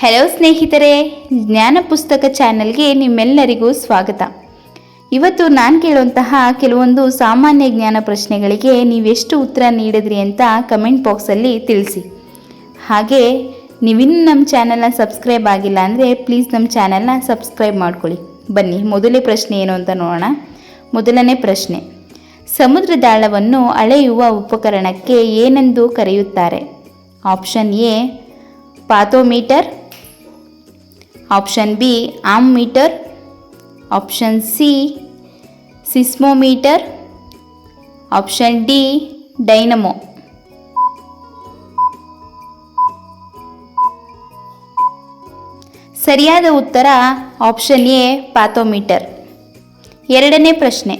Hello ಸ್ನೇಹಿತರೆ. ಜ್ಞಾನ ಪುಸ್ತಕ ಚಾನೆಲ್ಗೆ ನಿಮ್ಮೆಲ್ಲರಿಗೂ ಸ್ವಾಗತ. ಇವತ್ತು ನಾನು ಕೇಳುವಂತಹ ಕೆಲವೊಂದು ಸಾಮಾನ್ಯ ಜ್ಞಾನ ಪ್ರಶ್ನೆಗಳಿಗೆ ನೀವೆಷ್ಟು ಉತ್ತರ ನೀಡಿದ್ರಿ ಅಂತ ಕಮೆಂಟ್ ಬಾಕ್ಸಲ್ಲಿ ತಿಳಿಸಿ. ಹಾಗೆ, ನೀವಿನ್ನೂ ನಮ್ಮ ಚಾನಲ್ನ ಸಬ್ಸ್ಕ್ರೈಬ್ ಆಗಿಲ್ಲ ಅಂದರೆ ಪ್ಲೀಸ್ ನಮ್ಮ ಚಾನಲ್ನ ಸಬ್ಸ್ಕ್ರೈಬ್ ಮಾಡ್ಕೊಳ್ಳಿ. ಬನ್ನಿ, ಮೊದಲೇ ಪ್ರಶ್ನೆ ಏನು ಅಂತ ನೋಡೋಣ. ಮೊದಲನೇ ಪ್ರಶ್ನೆ. ಸಮುದ್ರದಾಳವನ್ನು ಅಳೆಯುವ ಉಪಕರಣಕ್ಕೆ ಏನೆಂದು ಕರೆಯುತ್ತಾರೆ? Option A, ಪಾಥೋಮೀಟರ್. Option B ammeter option C seismometer option D dynamo ಸರಿಯಾದ ಉತ್ತರ ಆಪ್ಷನ್ ಎ ಪಾಥೋಮೀಟರ್ ಎರಡನೇ ಪ್ರಶ್ನೆ.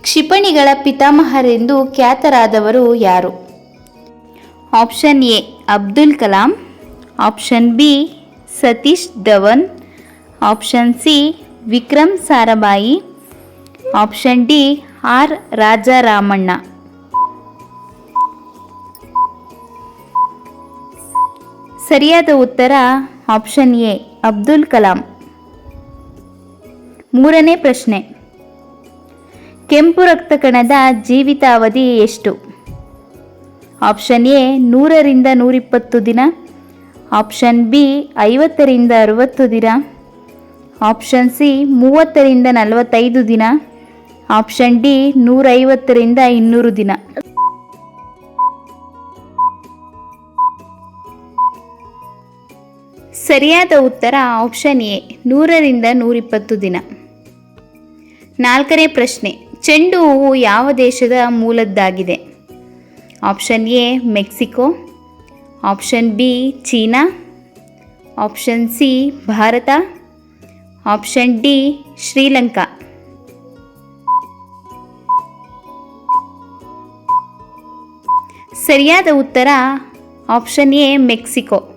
ಕ್ಷಿಪಣಿಗಳ ಪಿತಾಮಹರೆಂದು ಖ್ಯಾತರಾದವರು ಯಾರು? Option A Abdul Kalam. Option B Satish Dhawan. Option C Vikram Sarabhai option D R Rajaramanna. ಸರಿಯಾದ ಉತ್ತರ ಆಪ್ಷನ್ ಎ ಅಬ್ದುಲ್ ಕಲಾಂ. ಮೂರನೇ ಪ್ರಶ್ನೆ. ಕೆಂಪು ರಕ್ತ ಕಣದ ಜೀವಿತಾವಧಿ ಎಷ್ಟು? ಆಪ್ಷನ್ ಎ ನೂರರಿಂದ ನೂರಿಪ್ಪತ್ತು ದಿನ. ಆಪ್ಷನ್ ಬಿ ಐವತ್ತರಿಂದ ಅರುವತ್ತು ದಿನ. ಆಪ್ಷನ್ ಸಿ ಮೂವತ್ತರಿಂದ ನಲವತ್ತೈದು ದಿನ. ಆಪ್ಷನ್ ಡಿ ನೂರೈವತ್ತರಿಂದ ಇನ್ನೂರು ದಿನ. ಸರಿಯಾದ ಉತ್ತರ ಆಪ್ಷನ್ ಎ ನೂರರಿಂದ ನೂರಿಪ್ಪತ್ತು ದಿನ. ನಾಲ್ಕನೇ ಪ್ರಶ್ನೆ, ಚೆಂಡು ಹೂವು ಯಾವ ದೇಶದ ಮೂಲದ್ದಾಗಿದೆ? Option A Mexico option B China option C Bharat option D Sri Lanka ಸರಿಯಾದ ಉತ್ತರ ಆಪ್ಷನ್ ಎ ಮೆಕ್ಸಿಕೋ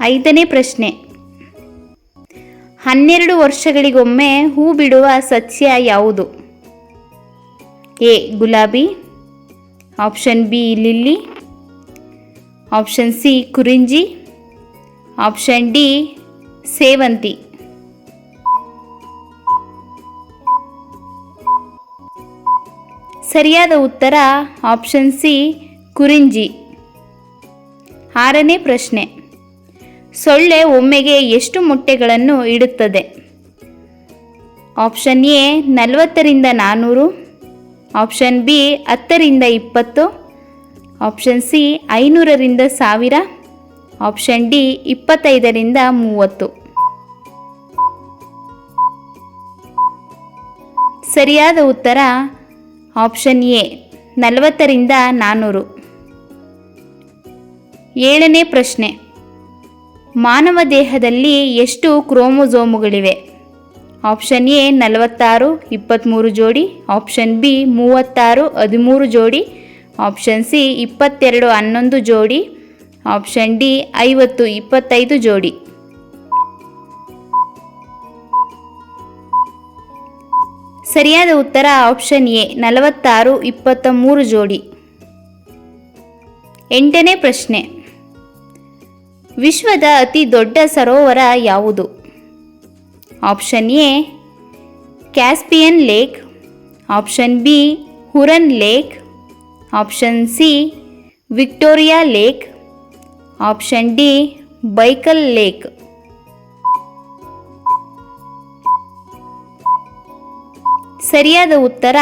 ಐದನೇ ಪ್ರಶ್ನೆ. ಹನ್ನೆರಡು ವರ್ಷಗಳಿಗೊಮ್ಮೆ ಹೂ ಬಿಡುವ ಸಸ್ಯ ಯಾವುದು? ಎ ಗುಲಾಬಿ. Option B lily option C ಕುರಿಂಜಿ option D ಸೇವಂತಿ ಸರಿಯಾದ ಉತ್ತರ ಆಪ್ಷನ್ ಸಿ ಕುರಿಂಜಿ ಆರನೇ ಪ್ರಶ್ನೆ. ಸೊಳ್ಳೆ ಒಮ್ಮೆಗೆ ಎಷ್ಟು ಮೊಟ್ಟೆಗಳನ್ನು ಇಡುತ್ತದೆ? ಆಪ್ಷನ್ ಎ ನಲವತ್ತರಿಂದ ನಾನ್ನೂರು ಆಪ್ಷನ್ ಬಿ ಹತ್ತರಿಂದ ಇಪ್ಪತ್ತು. ಆಪ್ಷನ್ ಸಿ ಐನೂರರಿಂದ ಸಾವಿರ. ಆಪ್ಷನ್ ಡಿ ಇಪ್ಪತ್ತೈದರಿಂದ ಮೂವತ್ತು. ಸರಿಯಾದ ಉತ್ತರ ಆಪ್ಷನ್ ಎ ನಲವತ್ತರಿಂದ ನಾನ್ನೂರು ಏಳನೇ ಪ್ರಶ್ನೆ, ಮಾನವ ದೇಹದಲ್ಲಿ ಎಷ್ಟು ಕ್ರೋಮೋಸೋಮುಗಳಿವೆ? ಆಪ್ಷನ್ ಎ ನಲವತ್ತಾರು ಇಪ್ಪತ್ತ್ಮೂರು ಜೋಡಿ. ಆಪ್ಷನ್ ಬಿ ಮೂವತ್ತಾರು, ಹದಿಮೂರು ಜೋಡಿ. ಆಪ್ಷನ್ ಸಿ ಇಪ್ಪತ್ತೆರಡು, ಹನ್ನೊಂದು ಜೋಡಿ. ಆಪ್ಷನ್ ಡಿ ಐವತ್ತು, ಇಪ್ಪತ್ತೈದು ಜೋಡಿ. ಸರಿಯಾದ ಉತ್ತರ ಆಪ್ಷನ್ ಎ ನಲವತ್ತಾರು ಇಪ್ಪತ್ತ ಮೂರು ಜೋಡಿ. ಎಂಟನೇ ಪ್ರಶ್ನೆ. ವಿಶ್ವದ ಅತಿ ದೊಡ್ಡ ಸರೋವರ ಯಾವುದು? Option A Caspian lake option B Huron lake option C Victoria lake option D Baikal lake ಸರಿಯಾದ ಉತ್ತರ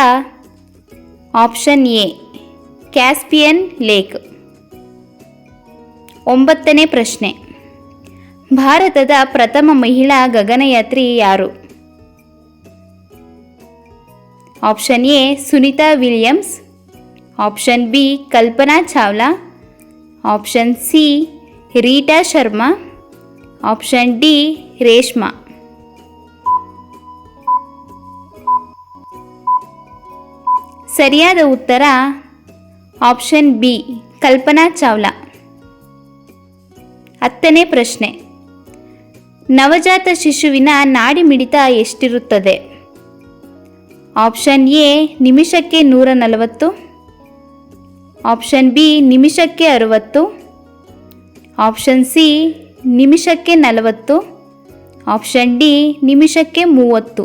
ಆಪ್ಷನ್ ಎ ಕ್ಯಾಸ್ಪಿಯನ್ ಲೇಕ್ ಒಂಬತ್ತನೇ ಪ್ರಶ್ನೆ ಭಾರತದ ಪ್ರಥಮ ಮಹಿಳಾ ಗಗನಯಾತ್ರಿ ಯಾರು? Option A, Sunita Williams. Option B, Kalpana Chawla. Option C, Rita Sharma. Option D, Reshma. ಸರಿಯಾದ ಉತ್ತರ, ಆಪ್ಷನ್ ಬಿ, ಕಲ್ಪನಾ ಚಾವ್ಲಾ. ಹತ್ತನೇ ಪ್ರಶ್ನೆ. ನವಜಾತ ಶಿಶುವಿನ ನಾಡಿ ಮಿಡಿತ ಎಷ್ಟಿರುತ್ತದೆ? ಆಪ್ಷನ್ ಎ, ನಿಮಿಷಕ್ಕೆ ನೂರ ನಲವತ್ತು ಆಪ್ಷನ್ ಬಿ, ನಿಮಿಷಕ್ಕೆ ಅರುವತ್ತು. ಆಪ್ಷನ್ ಸಿ, ನಿಮಿಷಕ್ಕೆ ನಲವತ್ತು. ಆಪ್ಷನ್ ಡಿ, ನಿಮಿಷಕ್ಕೆ ಮೂವತ್ತು.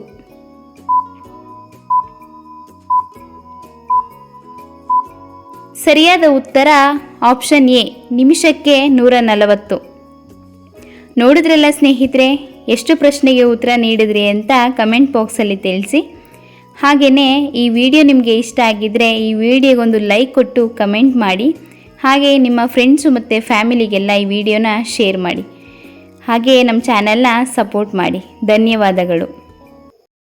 ಸರಿಯಾದ ಉತ್ತರ ಆಪ್ಷನ್ ಎ, ನಿಮಿಷಕ್ಕೆ ನೂರ ನಲವತ್ತು ನೋಡಿದ್ರಲ್ಲ ಸ್ನೇಹಿತರೆ, ಎಷ್ಟು ಪ್ರಶ್ನೆಗೆ ಉತ್ತರ ನೀಡಿದ್ರಿ ಅಂತ ಕಮೆಂಟ್ ಬಾಕ್ಸಲ್ಲಿ ತಿಳಿಸಿ. ಹಾಗೆಯೇ ಈ ವಿಡಿಯೋ ನಿಮಗೆ ಇಷ್ಟ ಆಗಿದ್ದರೆ ಈ ವಿಡಿಯೋಗೊಂದು ಲೈಕ್ ಕೊಟ್ಟು ಕಮೆಂಟ್ ಮಾಡಿ, ಹಾಗೆ ನಿಮ್ಮ ಫ್ರೆಂಡ್ಸು ಮತ್ತು ಫ್ಯಾಮಿಲಿಗೆಲ್ಲ ಈ ವಿಡಿಯೋನ ಶೇರ್ ಮಾಡಿ. ಹಾಗೆಯೇ ನಮ್ಮ ಚಾನೆಲ್ನ ಸಪೋರ್ಟ್ ಮಾಡಿ. ಧನ್ಯವಾದಗಳು.